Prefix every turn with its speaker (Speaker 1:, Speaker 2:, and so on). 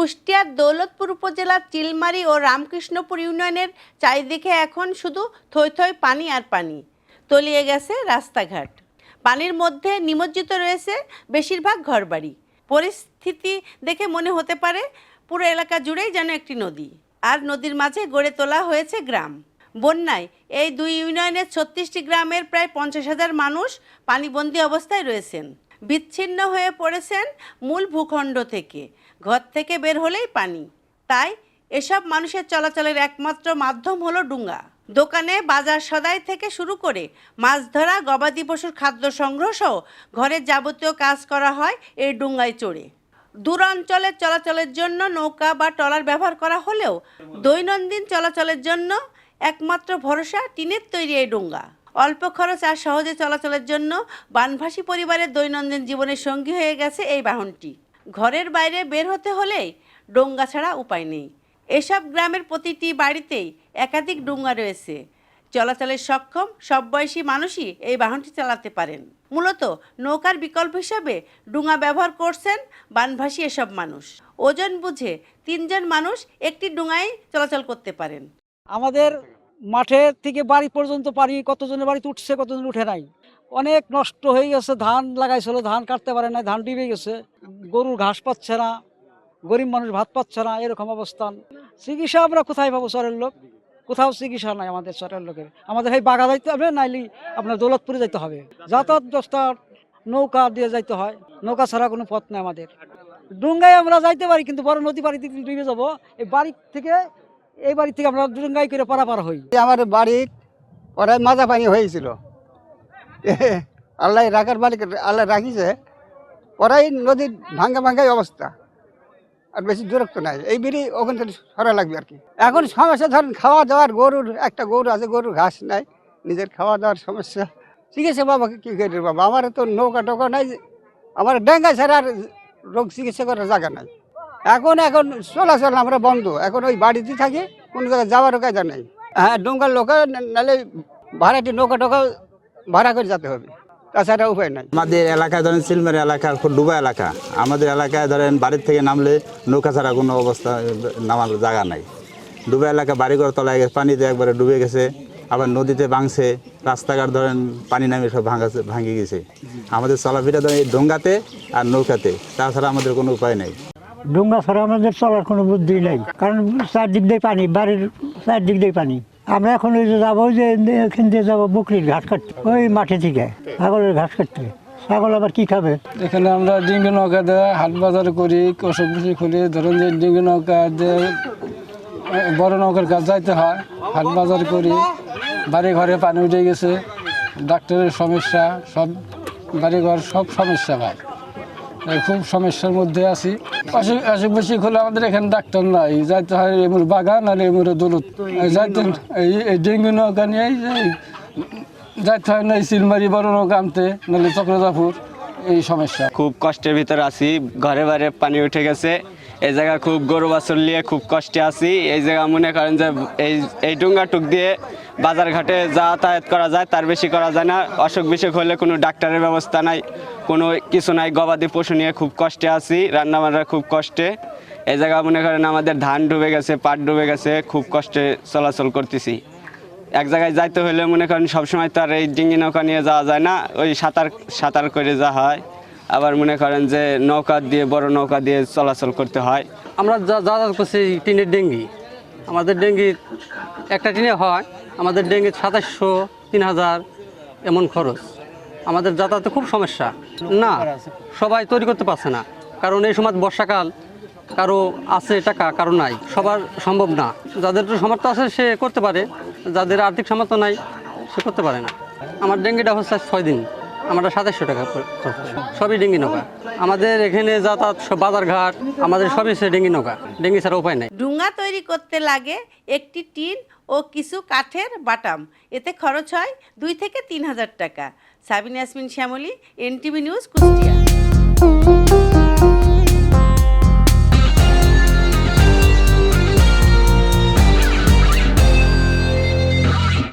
Speaker 1: কুষ্টিয়ার দৌলতপুর উপজেলার চিলমারি ও রামকৃষ্ণপুর ইউনিয়নের চারিদিকে এখন শুধু থই থই পানি আর পানি। তলিয়ে গেছে রাস্তাঘাট। পানির মধ্যে নিমজ্জিত রয়েছে বেশিরভাগ ঘরবাড়ি। পরিস্থিতি দেখে মনে হতে পারে পুরো এলাকা জুড়েই যেন একটি নদী। আর নদীর মাঝে গড়ে তোলা হয়েছে গ্রাম। বন্যায় এই দুই ইউনিয়নের ছত্রিশটি গ্রামের প্রায় পঞ্চাশ হাজার মানুষ পানিবন্দী অবস্থায় রয়েছেন। বিচ্ছিন্ন হয়ে পড়েছেন মূল ভূখণ্ড থেকে। ঘর থেকে বের হলেই পানি। তাই এসব মানুষের চলাচলের একমাত্র মাধ্যম হলো ডুঙ্গা। দোকানে বাজার সদাই থেকে শুরু করে মাছ ধরা, গবাদি পশুর খাদ্য সংগ্রহ সহ ঘরের যাবতীয় কাজ করা হয় এই ডুঙ্গায় চড়ে। দূর অঞ্চলের চলাচলের জন্য নৌকা বা ট্রলার ব্যবহার করা হলেও দৈনন্দিন চলাচলের জন্য একমাত্র ভরসা টিনের তৈরি এই ডুঙ্গা। অল্প খরচ আর সহজে চলাচলের জন্য বানভাসী পরিবারের দৈনন্দিন জীবনের সঙ্গী হয়ে গেছে এই বাহনটি। ঘরের বাইরে বের হতে হলেই ডোঙ্গা ছাড়া উপায় নেই। এসব গ্রামের প্রতিটি বাড়িতেই একাধিক ডোঙ্গা রয়েছে। চলাচলের সক্ষম সব বয়সী মানুষই এই বাহনটি চালাতে পারেন। মূলত নৌকার বিকল্প হিসাবে ডুঙ্গা ব্যবহার করছেন বানভাসী এসব মানুষ। ওজন বুঝে তিনজন মানুষ একটি ডুঙ্গায় চলাচল করতে পারেন।
Speaker 2: আমাদের মাঠের থেকে বাড়ি পর্যন্ত পারি, কতজনের বাড়িতে উঠছে, কতজন উঠে নাই। অনেক নষ্ট হয়ে গেছে, ধান লাগাইছিল, ধান কাটতে পারে না ধান ডিবে গেছে। গরুর ঘাস পাচ্ছে না, গরিব মানুষ ভাত পাচ্ছে না, এরকম অবস্থান চিকিৎসা আমরা কোথায় পাবো চরের লোক? কোথাও চিকিৎসা নাই আমাদের চরের লোকের। আমাদের এই বাগা যাইতে হবে, নাইলে আপনার দৌলতপুরে যাইতে হবে। যাতায়াত ব্যবস্থা, নৌকা দিয়ে যাইতে হয়। নৌকা ছাড়া কোনো পথ নেই আমাদের। ডুঙ্গায় আমরা যাইতে পারি, কিন্তু বড় নদী বাড়িতে ডুবে যাব। এই বাড়ি থেকে এই বাড়ি থেকে আমরা ডুঙ্গাই করে পারাপার হই।
Speaker 3: আমার বাড়ির ওরাই মাজা পানি হয়েছিল। আল্লাহ রাখার মালিক আল্লাহ রাখিছে। ওরাই নদীর ভাঙ্গা ভাঙ্গাই অবস্থা। আর বেশি দূরত্ব নাই। এই বিড়ি ওখান থেকে সরা লাগবে আর কি। এখন সমস্যা ধরেন খাওয়া দাওয়ার গরুর, একটা গরু আছে, গরুর ঘাস নাই। নিজের খাওয়া দাওয়ার সমস্যা। চিকিৎসা বাবা কি করে বাবা? আমার তো নৌকা টোকা নাই। আমার ডেঙ্গা ছাড়া আর রোগ চিকিৎসা করার জায়গা নাই। এখন এখন চলাচল আমরা বন্ধ। এখন ওই বাড়িতে থাকি, কোনো জায়গায় যাওয়ারও কায়দা নেই। হ্যাঁ ডোঙ্গার লোক নাহলে ভাড়াটি নৌকা টোকা ভাড়া করে যেতে হবে। তাছাড়া উপায় নাই।
Speaker 4: আমাদের এলাকায় ধরেন সিলমারি এলাকা, খুব ডুবা এলাকা। আমাদের এলাকায় ধরেন বাড়ির থেকে নামলে নৌকা ছাড়া কোনো অবস্থা, নামার জায়গা নাই। ডুবা এলাকা, বাড়িঘর তলায় গেছে, পানিতে একবারে ডুবে গেছে, আবার নদীতে ভাঙছে, রাস্তাঘাট ধরেন পানি নামে সব ভাঙাছে, ভাঙে গেছে। আমাদের চলাফেরা ধরেন ডোঙ্গাতে আর নৌকাতে, তাছাড়া আমাদের কোনো উপায় নেই।
Speaker 5: ডুঙ্গা ছাড়া আমাদের চলার কোনো বুদ্ধি নেই। কারণ চারদিক দিয়ে পানি, বাড়ির চারদিক দিয়ে পানি। আমরা এখন ওই যে যাব, ওই যে এখান দিয়ে যাব বকরির ঘাস কাটতে, ওই মাঠে থেকে, ছাগলের ঘাস কাটতে। ছাগল আবার কি খাবে?
Speaker 6: এখানে আমরা ডিঙ্গি নৌকা দিয়ে হাট বাজার করি অসুখ বিসুখ খুলি ধরুন যে ডিঙ্গি নৌকা দিয়ে বড় নৌকার কাজ যাইতে হয়, হাট বাজার করি। বাড়ি ঘরে পানি উঠে গেছে, ডাক্তারের সমস্যা, সব বাড়ি ঘর সব সমস্যা এই খুব সমস্যার মধ্যে আছি। বিসুখ হলে আমাদের এখানে ডাক্তার নাই। যাইতে হয় এমর বাগান আর এমন দৌলত। যাইতে এই ডেঙ্গু নৌকা নিয়ে যাইতে হয় না সিলমারি বড় নৌকা আনতে, নাহলে চক্রজাপুর। এই সমস্যা।
Speaker 7: খুব কষ্টের ভিতরে আছি, ঘরে বারে পানি উঠে গেছে। এই জায়গা খুব গরু বাছর নিয়ে খুব কষ্টে আছি। এই জায়গা মনে করেন যে এই এই ডুঙ্গা টুক দিয়ে বাজার ঘাটে যাতায়াত করা যায়, তার বেশি করা যায় না। অসুখ বিসুখ হলে কোনো ডাক্তারের ব্যবস্থা নাই, কোনো কিছু নাই। গবাদি পশু নিয়ে খুব কষ্টে আছি রান্নাবান্নার খুব কষ্টে। এই জায়গা মনে করেন আমাদের ধান ডুবে গেছে, পাট ডুবে গেছে, খুব কষ্টে চলাচল করতেছি। এক জায়গায় যাইতে হলে মনে করেন সবসময় তো আর এই ডিঙ্গি নৌকা নিয়ে যাওয়া যায় না, ওই সাঁতার সাঁতার করে যাওয়া হয়। আবার মনে করেন যে নৌকা দিয়ে, বড় নৌকা দিয়ে চলাচল করতে হয়।
Speaker 8: আমরা যা যাতায়াত করছি টিনের ডেঙ্গি। আমাদের ডেঙ্গি একটা টিনে হয়, আমাদের ডেঙ্গি সাতাশশো তিন হাজার এমন খরচ। আমাদের যাতায়াতে খুব সমস্যা। না, সবাই তৈরি করতে পারছে না। কারণ এই সময় বর্ষাকাল, কারও আছে টাকা, কারও নাই। সবার সম্ভব না। যাদের একটু সামর্থ্য আছে সে করতে পারে। যাদের আর্থিক সামর্থ্য নাই, সে করতে পারে না। আমার ডেঙ্গিটা হচ্ছে ছয় দিন। আমরা সাতাশশো টাকা সবই ডেঙ্গি নৌকা। আমাদের এখানে যাতায়াত বাজারঘাট, আমাদের সবই সে ডেঙ্গি নৌকা। ডেঙ্গি ছাড়া উপায় নাই।
Speaker 1: ডুঙ্গা তৈরি করতে লাগে একটি টিন ও কিছু কাঠের বাটাম। এতে খরচ হয় দুই থেকে তিন হাজার টাকা। Sabin Yasmin, Shyamoli, NTV news Kushtia.